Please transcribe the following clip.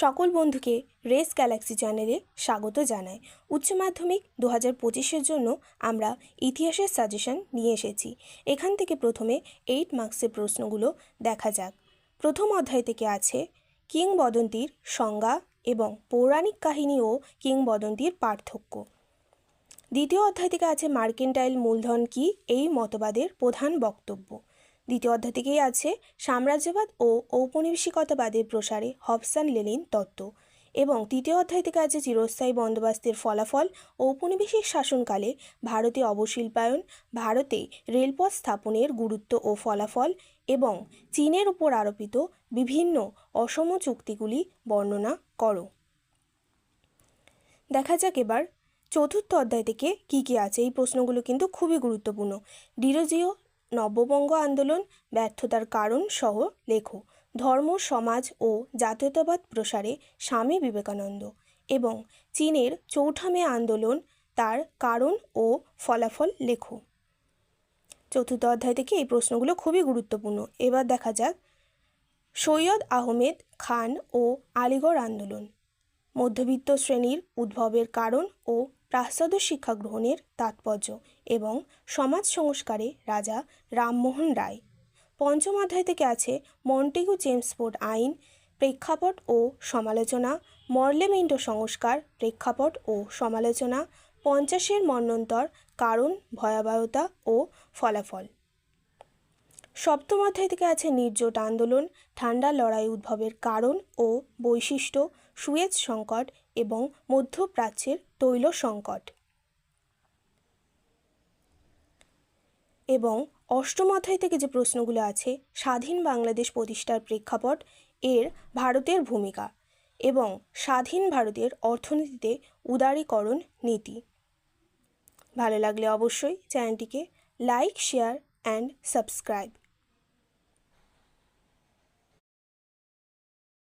সকল বন্ধুকে race Galaxy চ্যানেলে স্বাগত জানাই। উচ্চ মাধ্যমিক দু হাজার পঁচিশের জন্য আমরা ইতিহাসের সাজেশন নিয়ে এসেছি। এখান থেকে প্রথমে এইট মার্কসের প্রশ্নগুলো দেখা যাক। প্রথম অধ্যায় থেকে আছে, কিংবদন্তির সংজ্ঞা এবং পৌরাণিক কাহিনী ও কিংবদন্তির পার্থক্য। দ্বিতীয় অধ্যায় থেকে আছে মার্কেন্টাইল মূলধন কি, এই মতবাদের প্রধান বক্তব্য। দ্বিতীয় অধ্যায় থেকেই আছে সাম্রাজ্যবাদ ও ঔপনিবেশিকতাবাদের প্রসারে হবসান লেনিন তত্ত্ব এবং তৃতীয় অধ্যায় থেকে আছে চিরস্থায়ী বন্দোবস্তের ফলাফল ঔপনিবেশিক শাসনকালে ভারতে অবশিল্পায়ন, ভারতে রেলপথ স্থাপনের গুরুত্ব ও ফলাফল এবং চীনের উপর আরোপিত বিভিন্ন অসম চুক্তিগুলি বর্ণনা করো। দেখা যাক এবার চতুর্থ অধ্যায় থেকে কী কী আছে। এই প্রশ্নগুলো কিন্তু খুবই গুরুত্বপূর্ণ। ডিরোজিও নববঙ্গ আন্দোলন, ব্যর্থতার কারণ সহ লেখো, ধর্ম, সমাজ ও জাতীয়তাবাদ প্রসারে স্বামী বিবেকানন্দ এবং চীনের চৌঠা মে আন্দোলন তার কারণ ও ফলাফল লেখো। চতুর্থ অধ্যায় থেকে এই প্রশ্নগুলো খুবই গুরুত্বপূর্ণ। এবার দেখা যাক সৈয়দ আহমেদ খান ও আলিগড় আন্দোলন। মধ্যবিত্ত শ্রেণির উদ্ভবের কারণ ও প্রাসাদ শিক্ষা গ্রহণের তাৎপর্য এবং সমাজ সংস্কারে রাজা রামমোহন রায়। পঞ্চম অধ্যায় থেকে আছে মন্টেগু জেমসফোর্ড আইন, প্রেক্ষাপট ও সমালোচনা, মর্লেমেন্টো সংস্কার, প্রেক্ষাপট ও সমালোচনা, পঞ্চাশের মন্বন্তর কারণ, ভয়াবহতা ও ফলাফল। সপ্তম অধ্যায় থেকে আছে নির্জোট আন্দোলন, ঠান্ডা লড়াই উদ্ভবের কারণ ও বৈশিষ্ট্য, সুয়েজ সংকট এবং মধ্যপ্রাচ্যের তৈল সংকট। এবং অষ্টম অধ্যায় থেকে যে প্রশ্নগুলো আছে, স্বাধীন বাংলাদেশ প্রতিষ্ঠার প্রেক্ষাপট এর ভারতের ভূমিকা এবং স্বাধীন ভারতের অর্থনীতিতে উদারীকরণ নীতি। ভালো লাগলে অবশ্যই চ্যানেলটিকে লাইক, শেয়ার অ্যান্ড সাবস্ক্রাইব